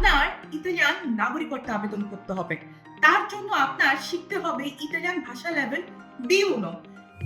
আপনার ইতালিয়ান নাগরিকত্ব আবেদন করতে হবে। তার জন্য আপনার শিখতে হবে ইতালিয়ান ভাষা লেভেল বি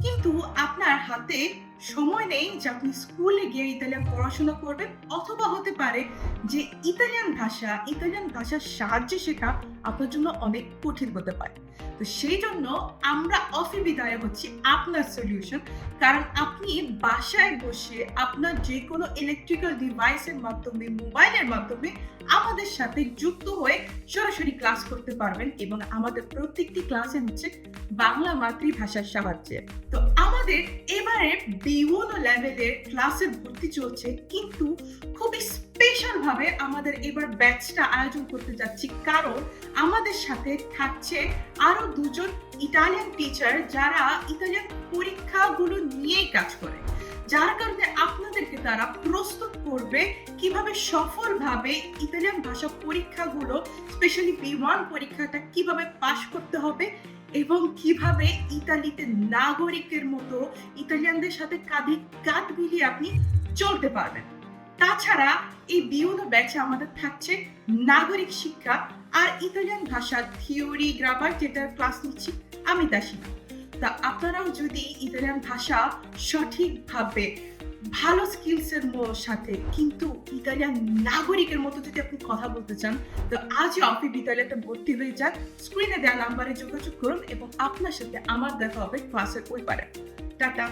কিন্তু আপনার হাতে সময় নেই যে আপনি স্কুলে গিয়ে ইতালিয়ান পড়াশোনা করবেন, অথবা হতে পারে যে ইতালিয়ান ভাষা ইতালিয়ান ভাষার সাহায্যে শেখা আপনার জন্য অনেক কঠিন হতে পারে। তো সেই জন্য আমরা অফি বিদায় হচ্ছি আপনার সলিউশন কারণ আপনি বাসায় বসে আপনার যে কোনো ইলেকট্রিক্যাল ডিভাইসের মাধ্যমে মোবাইলের মাধ্যমে আমাদের সাথে যুক্ত হয়ে সরাসরি ক্লাস করতে পারবেন এবং আমাদের প্রত্যেকটি ক্লাসে হচ্ছে বাংলা মাতৃভাষার সাহায্যে। তো আমাদের লেভেলের ক্লাসের ভর্তি চলছে, কিন্তু খুবই স্পেশাল ভাবে আমাদের এবার ব্যাচটা আয়োজন করতে যাচ্ছি। কারণ আমাদের সাথে থাকছে আরও দুজন ইটালিয়ান টিচার যারা ইতালিয়ান পরীক্ষাগুলো নিয়েই কাজ করে। যার কারণে আপনাদেরকে তারা প্রস্তুত করবে কীভাবে সফলভাবে ইতালিয়ান ভাষা পরীক্ষাগুলো স্পেশালি বি ওয়ান পরীক্ষাটা কীভাবে পাশ করতে হবে এবং কীভাবে ইতালিতে নাগরিকের মতো ইতালিয়ানদের সাথে কাঁধে কাঁধ মিলিয়ে আপনি চলতে পারবেন। তাছাড়া এই বিউনো ব্যাচে আমাদের থাকছে নাগরিক শিক্ষা আর ইতালিয়ান ভাষা থিওরি, গ্রামার যেটার ক্লাস নিচ্ছি আমি, দাসিনা। তা আপনারাও যদি ইতালিয়ান ভাষা সঠিকভাবে ভালো স্কিলসের সাথে কিন্তু ইতালিয়ান নাগরিকের মতো যদি আপনি কথা বলতে চান, তো আজই আপনি ইতালিয়াতে ভর্তি হয়ে যান। স্ক্রিনে দেওয়া নাম্বারে যোগাযোগ করুন এবং আপনার সাথে আমার দেখা হবে ক্লাসের ওই পারে। টাটা!